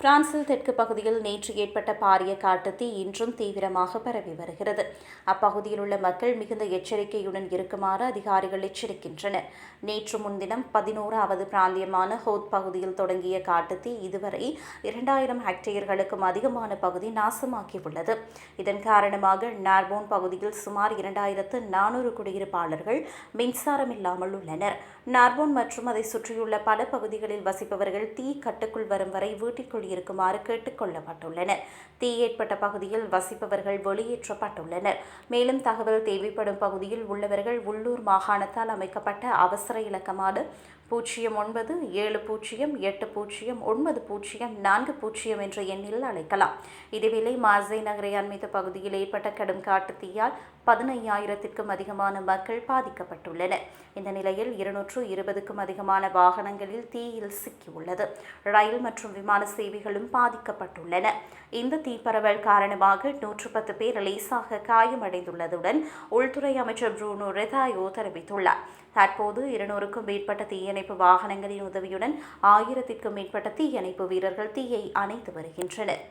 பிரான்சில் தெற்கு பகுதியில் நேற்று ஏற்பட்ட பாரிய காட்டுத்தீ இன்றும் தீவிரமாக பரவி வருகிறது. அப்பகுதியில் உள்ள மக்கள் மிகுந்த எச்சரிக்கையுடன் இருக்குமாறு அதிகாரிகள் எச்சரிக்கின்றனர். நேற்று முன்தினம் பதினோராவது பிராந்தியமான ஹோத் பகுதியில் தொடங்கிய காட்டுத்தீ இதுவரை இரண்டாயிரம் ஹெக்டேயர்களுக்கும் அதிகமான பகுதி நாசமாக்கியுள்ளது. இதன் காரணமாக நார்போன் பகுதியில் சுமார் இரண்டாயிரத்து நானூறு குடியிருப்பாளர்கள் மின்சாரம் இல்லாமல் உள்ளனர். நார்போன் மற்றும் அதை சுற்றியுள்ள பல பகுதிகளில் வசிப்பவர்கள் தீ கட்டுக்குள் வரும் வரை வீட்டிற்குள் இருக்குமாறு கேட்டுக் கொள்ளப்பட்டுள்ளனர் தீ ஏற்பட்ட பகுதியில் வசிப்பவர்கள் வெளியேற்றப்பட்டுள்ளனர். மேலும் தகவல் தேவைப்படும் பகுதியில் உள்ளவர்கள் உள்ளூர் மாகாணத்தால் அமைக்கப்பட்ட அவசர இலக்கமான பூஜ்ஜியம் ஒன்பது ஏழு பூஜ்ஜியம் எட்டு பூஜ்ஜியம் ஒன்பது பூஜ்ஜியம் நான்கு பூஜ்ஜியம் என்ற எண்ணில் அழைக்கலாம். இதேவேளை மார்சை நகரை அண்மித்த பகுதியில் ஏற்பட்ட கடும் காட்டு தீயால் பதினையாயிரத்திற்கும் அதிகமான மக்கள் பாதிக்கப்பட்டுள்ளனர். இந்த நிலையில் இருநூற்று இருபதுக்கும் அதிகமான வாகனங்களில் தீயில் சிக்கியுள்ளது. ரயில் மற்றும் விமான சேவை பகுதிகளும் பாதிக்கப்பட்டுள்ளன. இந்த தீப்பரவல் காரணமாக நூற்று பத்து பேர் லேசாக காயமடைந்துள்ளதுடன் உள்துறை அமைச்சர் ப்ரூனோ ரெதாயோ தெரிவித்துள்ளார். தற்போது இருநூறுக்கும் மேற்பட்ட தீயணைப்பு வாகனங்களின் உதவியுடன் ஆயிரத்திற்கும் மேற்பட்ட தீயணைப்பு வீரர்கள் தீயை அணைத்து வருகின்றனர்.